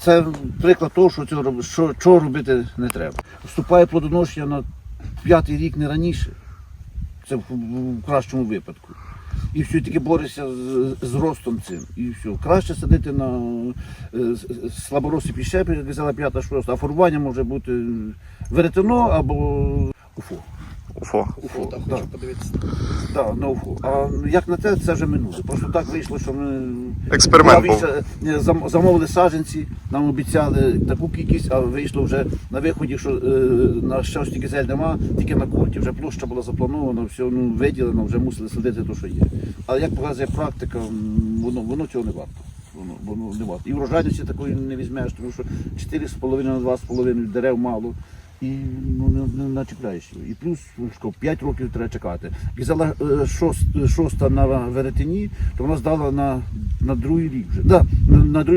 Це приклад того, що цього що, чого робити не треба. Вступає плодоношення на п'ятий рік не раніше. Це в, в кращому випадку. І все, тільки бореться з, з ростом цим. І все. Краще садити на е, с- с- піщепи, як казала п'ята шоста, а формування може бути веретено або уфо. Уфо. Уфо, Так, да. хочу подивитися. Да, на уфо. А як на те, це вже минуле. Просто так вийшло, що ми Експеримент був. Більше, е, зам- замовили саджанці, нам обіцяли таку кількість, а вийшло вже на виході, що е, на щастя газель нема, тільки на курті, вже площа була запланована, все ну, виділено, вже мусили садити те, що є. Але як показує практика, м, воно, воно цього не варто. Воно, воно не варто. І врожайності такої не візьмеш, тому що 4,5 на 2,5 дерев мало. І ну, не, не начіпляєш його. І плюс ну, що, 5 років треба чекати. Гізела е, шост, шоста на веретені, то вона здала на, на другий рік вже. Да, на, на другий